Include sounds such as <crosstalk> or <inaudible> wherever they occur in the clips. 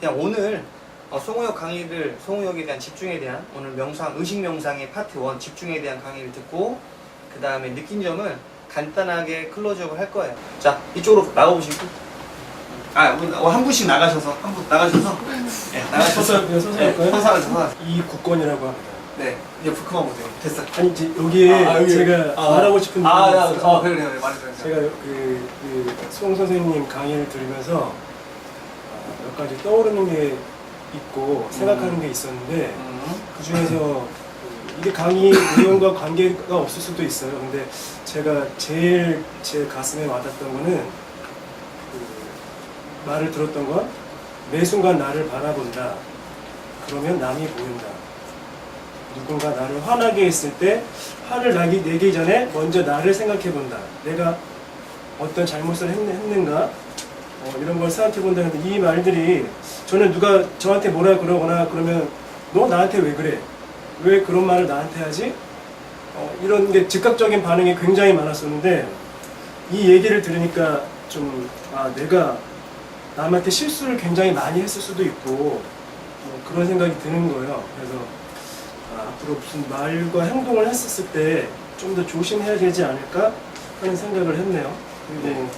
그냥 오늘 어, 송우역 강의를 송우역에 대한 집중에 대한 오늘 명상 의식 명상의 파트 1 집중에 대한 강의를 듣고 그 다음에 느낀 점을 간단하게 클로즈업을 할 거예요. 자 이쪽으로 나가보시고 아한 분씩 나가셔서 한 분 나가셔서 네, 나가셔서 서서 서서 할까요? 서서 서서 이 국권이라고 합니다. 네 이제 그만 보세요. 됐어. 아니 이제 여기 에 아, 여기. 제가 아, 말하고 싶은 아, 부분이 아, 있어서 아, 그래 그래 말해줘요. 제가 그, 그 수홍 선생님 강의를 들으면서 아, 몇 가지 떠오르는 게 있고 생각하는 게 있었는데 음. 그 중에서 그 이게 강의 내용과 관계가 없을 수도 있어요. 근데 제가 제일 제 가슴에 와닿았던 거는 그 말을 들었던 건 매 순간 나를 바라본다. 그러면 남이 보인다. 누군가 나를 화나게 했을 때 화를 나기 내기 전에 먼저 나를 생각해 본다. 내가 어떤 잘못을 했, 는가 어, 이런 걸 생각해 본다는데 이 말들이 저는 누가 저한테 뭐라 그러거나 그러면 너 나한테 왜 그래? 왜 그런 말을 나한테 하지? 어, 이런 게 즉각적인 반응이 굉장히 많았었는데 이 얘기를 들으니까 좀 아, 내가 남한테 실수를 굉장히 많이 했을 수도 있고 뭐 그런 생각이 드는 거예요. 그래서 아, 앞으로 무슨 말과 행동을 했었을 때 좀 더 조심해야 되지 않을까 하는 생각을 했네요. 그리고 네.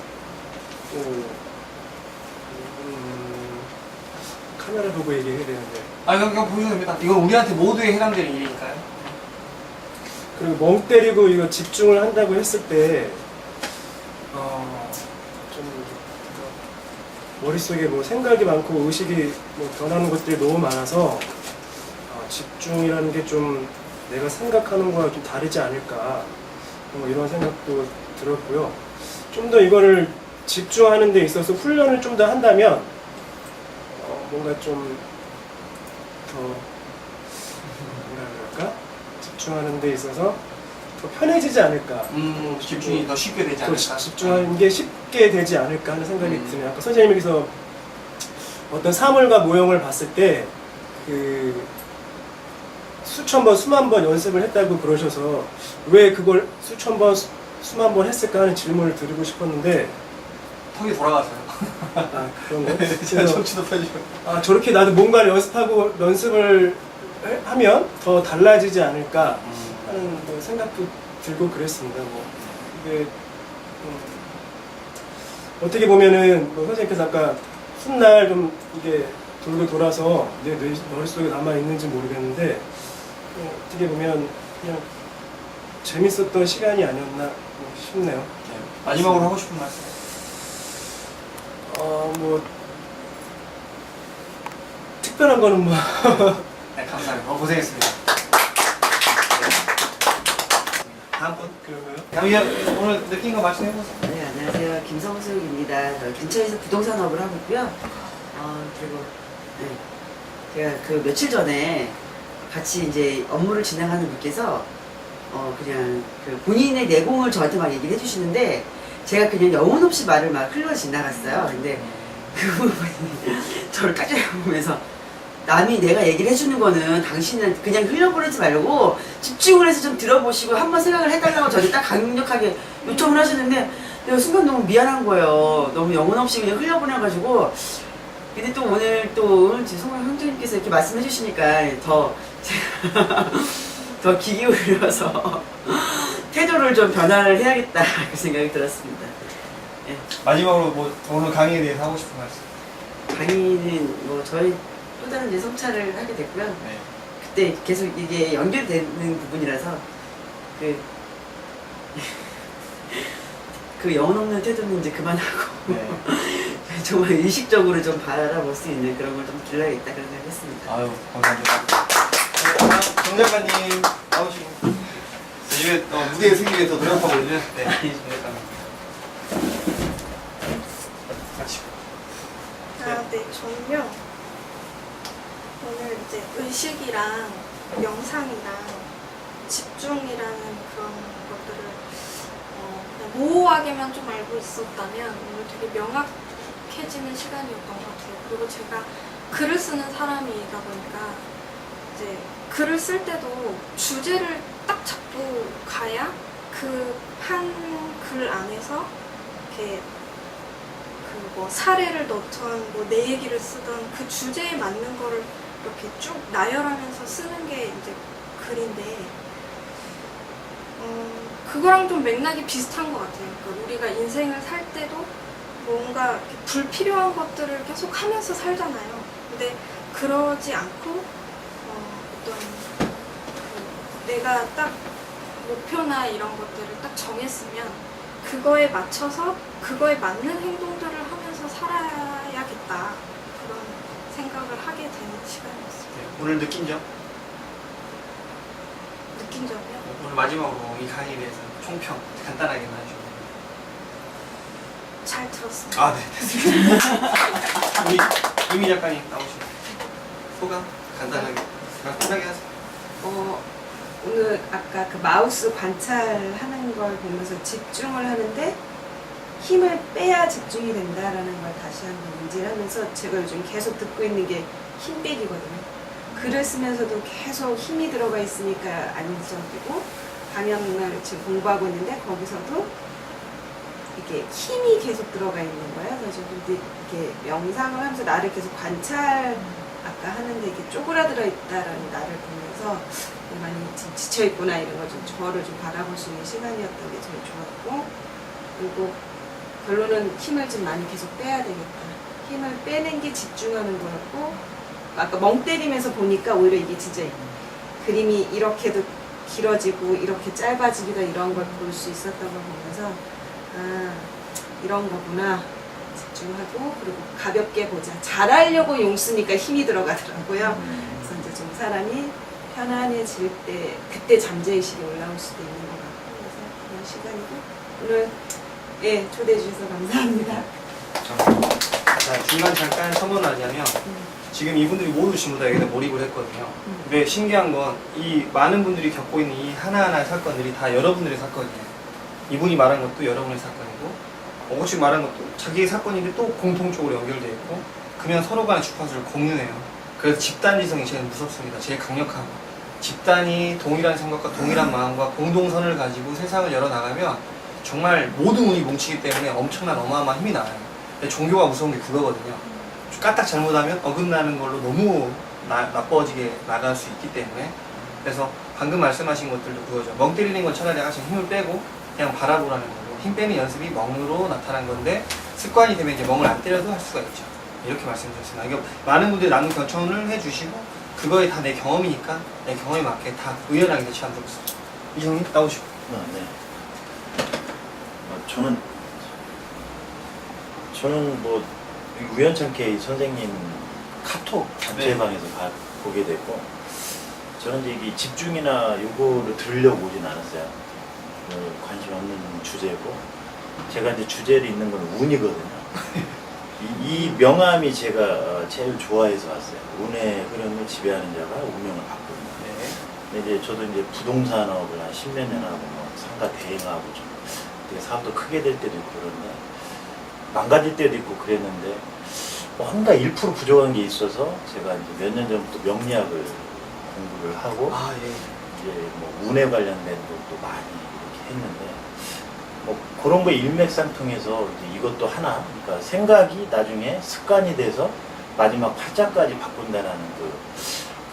또 카메라 보고 얘기해야 되는데 아 이거 그냥 보셔도 됩니다. 이건 우리한테 모두에 해당되는 일이니까요. 그리고 멍 때리고 이거 집중을 한다고 했을 때, 어, 좀, 머릿속에 뭐 생각이 많고 의식이 뭐 변하는 것들이 너무 많아서, 어, 집중이라는 게 좀 내가 생각하는 거와 좀 다르지 않을까, 뭐 이런 생각도 들었고요. 좀 더 이거를 집중하는 데 있어서 훈련을 좀 더 한다면, 어, 뭔가 좀 더, 뭐라 그럴까? 집중하는 데 있어서 더 편해지지 않을까. 음 집중이 더 쉽게 되지 더 않을까. 집- 집중하는 게 쉽게 되지 않을까 하는 생각이 음. 드네요. 아까 선생님께서 어떤 사물과 모형을 봤을 때 그 수천 번, 수만 번 연습을 했다고 그러셔서 왜 그걸 수천 번, 수- 수만 번 했을까 하는 질문을 드리고 싶었는데 턱이 돌아가서요. 아 그런 거. 제가 그래서 정치도 펴주고. 아 저렇게 나도 뭔가를 연습하고 연습을 해- 하면 더 달라지지 않을까 하는 뭐 생각도 들고 그랬습니다. 뭐 이게 음, 어떻게 보면은 뭐 선생님께서 아까 훗날 좀 이게 돌고 돌아서 내 뇌- 머릿속에 남아 있는지 모르겠는데 어, 어떻게 보면 그냥 재밌었던 시간이 아니었나 싶네요. 네. 마지막으로 하고 싶은 말씀. 어 뭐 특별한 거는 뭐 <laughs> 네 감사합니다. 어, 고생했습니다. 다음 분. 다음 오늘 느낀 거 말씀해 보세요. 네, 안녕하세요. 김성수입니다. 저 근처에서 부동산업을 하고 있고요. 어, 그리고, 네. 제가 그 며칠 전에 같이 이제 업무를 진행하는 분께서, 어, 그냥 그 본인의 내공을 저한테 막 얘기를 해주시는데, 제가 그냥 영혼 없이 말을 막 흘러 지나갔어요. 근데 그 부분이 <laughs> 저를 까져보면서, 남이 내가 얘기를 해주는 거는 당신은 그냥 흘려보내지 말고 집중을 해서 좀 들어보시고 한번 생각을 해달라고 저한테 딱 강력하게 요청을 하시는데 내가 순간 너무 미안한 거예요. 너무 영혼 없이 그냥 흘려보내가지고 근데 또 오늘 또 송영 형제님께서 이렇게 말씀해 주시니까 더 제가 <laughs> 더 기기울여서 태도를 좀 변화를 해야겠다 <laughs> 그 생각이 들었습니다. 예. 마지막으로 뭐 오늘 강의에 대해서 하고 싶은 말씀. 강의는 뭐 저희 또 다른 이제 성찰을 하게 됐고요. 네. 그때 계속 이게 연결되는 부분이라서 그, <laughs> 그 영혼 없는 태도는 이제 그만하고 네. <laughs> 정말 의식적으로 좀 바라볼 수 있는 그런 걸 좀 길러야겠다 그런 생각 했습니다. 아유 감사합니다. 네, 정 작가님 나오시고 이게 어, 무대에 서기 위해서 노력하고 있는 네. 정 작가님. 같이. 아, 네, 저는요. 오늘 이제 의식이랑 명상이랑 집중이라는 그런 것들을 어, 모호하게만 좀 알고 있었다면 오늘 되게 명확해지는 시간이었던 것 같아요. 그리고 제가 글을 쓰는 사람이다 보니까 이제 글을 쓸 때도 주제를 딱 잡고 가야 그 한 글 안에서 이렇게 그 뭐 사례를 넣던 뭐 내 얘기를 쓰던 그 주제에 맞는 거를 이렇게 쭉 나열하면서 쓰는 게 이제 글인데 어, 그거랑 좀 맥락이 비슷한 것 같아요. 그러니까 우리가 인생을 살 때도 뭔가 불필요한 것들을 계속 하면서 살잖아요. 근데 그러지 않고 내가 딱 목표나 이런 것들을 딱 정했으면 그거에 맞춰서 그거에 맞는 행동들을 하면서 살아야겠다 그런 생각을 하게 되는 시간이었어요. 네, 오늘 느낀 점? 느낀 점이요? 오늘 마지막으로 이 강의에 대해서 총평 간단하게만 해주세요. 잘 들었어요. 아, 네, 됐습니다. 이미, 이미 작가님 나오시면 소감 간단하게 간단하게 하세요. 어, 오늘 아까 그 마우스 관찰하는 걸 보면서 집중을 하는데 힘을 빼야 집중이 된다라는 걸 다시 한번 인지를 하면서 제가 요즘 계속 듣고 있는 게 힘 빼기거든요. 글을 쓰면서도 계속 힘이 들어가 있으니까 안정되고 방향을 지금 공부하고 있는데 거기서도 이게 힘이 계속 들어가 있는 거예요. 그래서 좀 이렇게 명상을 하면서 나를 계속 관찰 아까 하는데 이게 쪼그라들어 있다라는 나를 보면서 많이 지쳐 있구나 이런 걸좀 저를 좀 바라볼 수 있는 시간이었던 게 제일 좋았고 그리고 결론은 힘을 좀 많이 계속 빼야 되겠다. 힘을 빼는 게 집중하는 거였고 아까 멍 때리면서 보니까 오히려 이게 진짜 그림이 이렇게도 길어지고 이렇게 짧아지기도 이런 걸 볼 수 있었던 걸 보면서 아 이런 거구나 집중하고 그리고 가볍게 보자. 잘하려고 용 쓰니까 힘이 들어가더라고요. 그래서 이제 좀 사람이 편안해질 때 그때 잠재의식이 올라올 수도 있는 것 같고 그래서 그런 시간이고. 오늘 예 초대해 주셔서 감사합니다. 자, 중간 잠깐 선언하자면 지금 이분들이 모두 전부 다. 여기다 몰입을 했거든요. 근데 신기한 건 이 많은 분들이 겪고 있는 이 하나하나의 사건들이 다 여러분들의 사건이에요. 이분이 말한 것도 여러분의 사건이고 어거치 말한 것도 자기의 사건인데 또 공통적으로 연결되어 있고 그러면 서로 간의 주파수를 공유해요. 그래서 집단지성이 제일 무섭습니다. 제일 강력하고 집단이 동일한 생각과 동일한 마음과 공동선을 가지고 세상을 열어나가면 정말 모든 운이 뭉치기 때문에 엄청난 어마어마한 힘이 나요. 종교가 무서운 게 그거거든요. 까딱 잘못하면 어긋나는 걸로 너무 나, 나빠지게 나갈 수 있기 때문에 그래서 방금 말씀하신 것들도 그거죠. 멍 때리는 건 차라리 하시면 힘을 빼고 그냥 바라보라는 거고 힘 빼는 연습이 멍으로 나타난 건데 습관이 되면 이제 멍을 안 때려도 할 수가 있죠. 이렇게 말씀드렸습니다. 이거 많은 분들이 나눈 경청을 해주시고 그거에 다 내 경험이니까 내 경험에 맞게 다 의연하게 대처하면 좋겠습니다. 이정님 나오시고. 아, 네. 어, 저는 저는 뭐 우연찮게 이 선생님 카톡 단체방에서 봐- 보게 됐고 저는 이제 집중이나 요거를 들으려고 오진 않았어요. 그 관심 없는 주제고 제가 이제 주제를 있는 건 운이거든요. <laughs> 이, 이 명암이 제가 어, 제일 좋아해서 왔어요. 운의 흐름을 지배하는 자가 운명을 바꾼다. 네. 이제 저도 이제 부동산업을 한 십몇 년 하고 뭐 상가 대행하고 좀 되게 사업도 크게 될 때도 있고 그런데 망가질 때도 있고 그랬는데 뭔가 1% 부족한 게 있어서 제가 이제 몇 년 전부터 명리학을 공부를 하고 아 예. 이제 뭐 운에 관련된 것도 많이 했는데 뭐 그런 거 일맥상통해서 이제 이것도 하나 그러니까 생각이 나중에 습관이 돼서 마지막 팔자까지 바꾼다라는 그,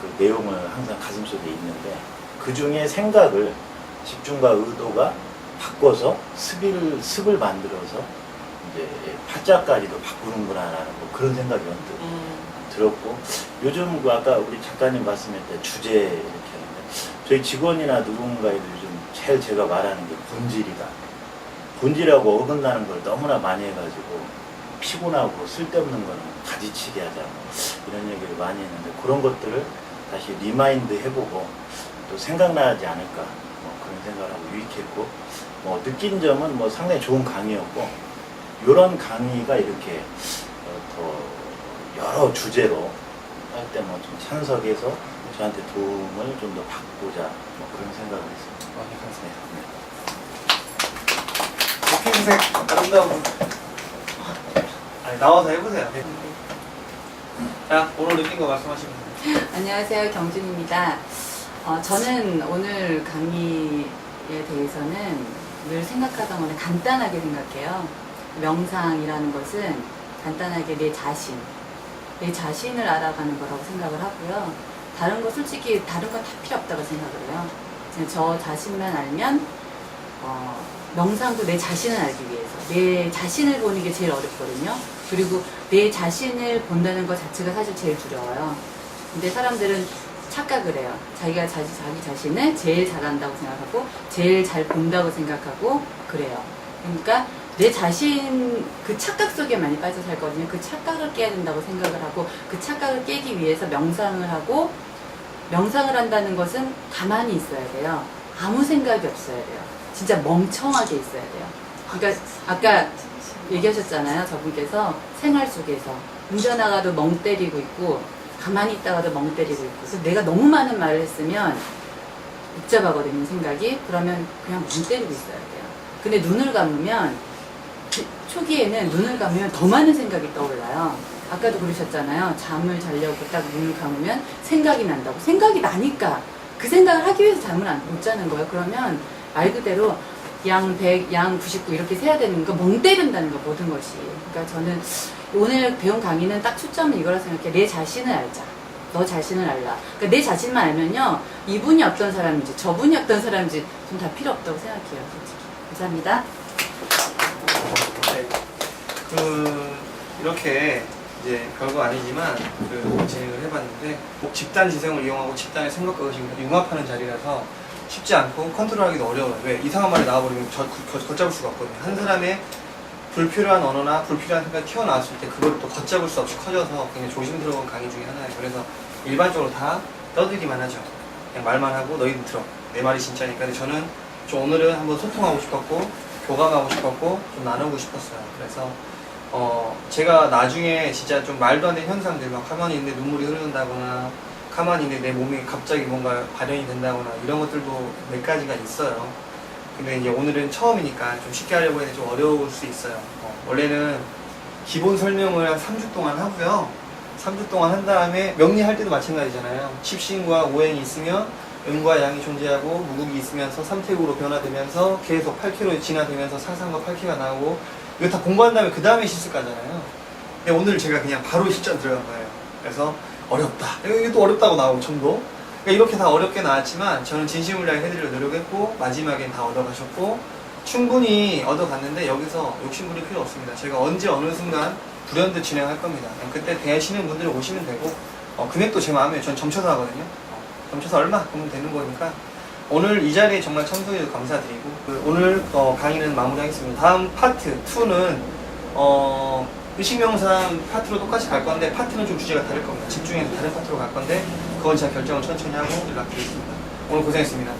그 내용을 항상 가슴속에 있는데 그 중에 생각을 집중과 의도가 바꿔서 습을 습을 만들어서 이제 팔자까지도 바꾸는구나라는 뭐 그런 생각이 언뜻 들었고 요즘 그 아까 우리 작가님 말씀했던 주제 이렇게 하는데 저희 직원이나 누군가에도 제일 제가 말하는 게 본질이다. 본질하고 어긋나는 걸 너무나 많이 해가지고 피곤하고 쓸데없는 거는 가지치기 하자 뭐 이런 얘기를 많이 했는데 그런 것들을 다시 리마인드 해보고 또 생각나지 않을까 뭐 그런 생각을 하고 유익했고 뭐 느낀 점은 뭐 상당히 좋은 강의였고 이런 강의가 이렇게 어, 더 여러 주제로 할 때 뭐 좀 참석해서 저한테 도움을 좀 더 받고자 뭐 그런 생각을 했습니다. 아, 네, 감사합니다. 네. 핑색 아름다운 아니 나와서 해보세요. 네. 자 오늘 느낀 거 말씀하시면 돼요. <laughs> 안녕하세요. 경준입니다. 어, 저는 오늘 강의에 대해서는 늘 생각하던 거는 간단하게 생각해요. 명상이라는 것은 간단하게 내 자신, 내 자신을 알아가는 거라고 생각을 하고요. 다른 거 솔직히 다른 건 다 필요 없다고 생각을 해요. 저 자신만 알면 어, 명상도 내 자신을 알기 위해서 내 자신을 보는 게 제일 어렵거든요. 그리고 내 자신을 본다는 것 자체가 사실 제일 두려워요. 근데 사람들은 착각을 해요. 자기가 자기, 자기 자신을 제일 잘한다고 생각하고 제일 잘 본다고 생각하고 그래요. 그러니까 내 자신 그 착각 속에 많이 빠져 살거든요. 그 착각을 깨야 된다고 생각을 하고 그 착각을 깨기 위해서 명상을 하고 명상을 한다는 것은 가만히 있어야 돼요. 아무 생각이 없어야 돼요. 진짜 멍청하게 있어야 돼요. 그러니까 아까 얘기하셨잖아요. 저분께서 생활 속에서 운전하다가도 멍 때리고 있고 가만히 있다가도 멍 때리고 있고 그래서 내가 너무 많은 말을 했으면 복잡하거든요. 생각이 그러면 그냥 멍 때리고 있어야 돼요. 근데 눈을 감으면 그 초기에는 눈을 감으면 더 많은 생각이 떠올라요. 아까도 그러셨잖아요. 잠을 자려고 딱 눈을 감으면 생각이 난다고. 생각이 나니까 그 생각을 하기 위해서 잠을 안, 못 자는 거예요. 그러면 말 그대로 양 100, 양 99 이렇게 세야 되는 거, 멍 때린다는 거, 모든 것이. 그러니까 저는 오늘 배운 강의는 딱 초점은 이거라 생각해. 내 자신을 알자. 너 자신을 알라. 그러니까 내 자신만 알면요. 이분이 어떤 사람인지, 저분이 어떤 사람인지 좀 다 필요 없다고 생각해요. 솔직히. 감사합니다. 네. 그 이렇게 이제 별거 아니지만 그 진행을 해봤는데 꼭 집단 지성을 이용하고 집단의 생각과 의식을 융합하는 자리라서 쉽지 않고 컨트롤하기도 어려워요. 왜 이상한 말이 나와버리면 저, 거, 걷잡을 수가 없거든요. 한 사람의 불필요한 언어나 불필요한 생각이 튀어나왔을 때 그걸 또 걷잡을 수 없이 커져서 굉장히 조심스러운 강의 중에 하나예요. 그래서 일반적으로 다 떠들기만 하죠. 그냥 말만 하고 너희들 들어. 내 말이 진짜니까. 근데 저는 좀 오늘은 한번 소통하고 싶었고 교감하고 싶었고 좀 나누고 싶었어요. 그래서 어 제가 나중에 진짜 좀 말도 안 되는 현상들 막 가만히 있는데 눈물이 흐르는다거나 가만히 있는데 내 몸이 갑자기 뭔가 발현이 된다거나 이런 것들도 몇 가지가 있어요. 근데 이제 오늘은 처음이니까 좀 쉽게 하려고 했는데 좀 어려울 수 있어요. 어, 원래는 기본 설명을 한 3주 동안 하고요. 3주 동안 한 다음에 명리할 때도 마찬가지잖아요. 칩신과 오행이 있으면 음과 양이 존재하고 무국이 있으면서 삼태국으로 변화되면서 계속 8k로 진화되면서 사상과 8k가 나오고 이거 다 공부한 다음에 그 다음에 실습 가잖아요. 근데 오늘 제가 그냥 바로 실전 들어간 거예요. 그래서 어렵다. 이게 또 어렵다고 나오고 좀더 그러니까 이렇게 다 어렵게 나왔지만 저는 진심을 다해 해드리려 노력했고 마지막엔 다 얻어가셨고 충분히 얻어갔는데 여기서 욕심부릴 필요 없습니다. 제가 언제 어느 순간 불현듯 진행할 겁니다. 그때 대하시는 분들 오시면 되고 어, 금액도 제 마음에 전 점쳐서 하거든요. 어, 점쳐서 얼마 그러면 되는 거니까 오늘 이 자리에 정말 참석해주셔서 감사드리고 그 오늘 어, 강의는 마무리하겠습니다. 다음 파트 2는 어, 의식명상 파트로 똑같이 갈 건데 파트는 좀 주제가 다를 겁니다. 집중해서 다른 파트로 갈 건데 그건 제가 결정을 천천히 하고 연락드리겠습니다. 오늘 고생했습니다. 네.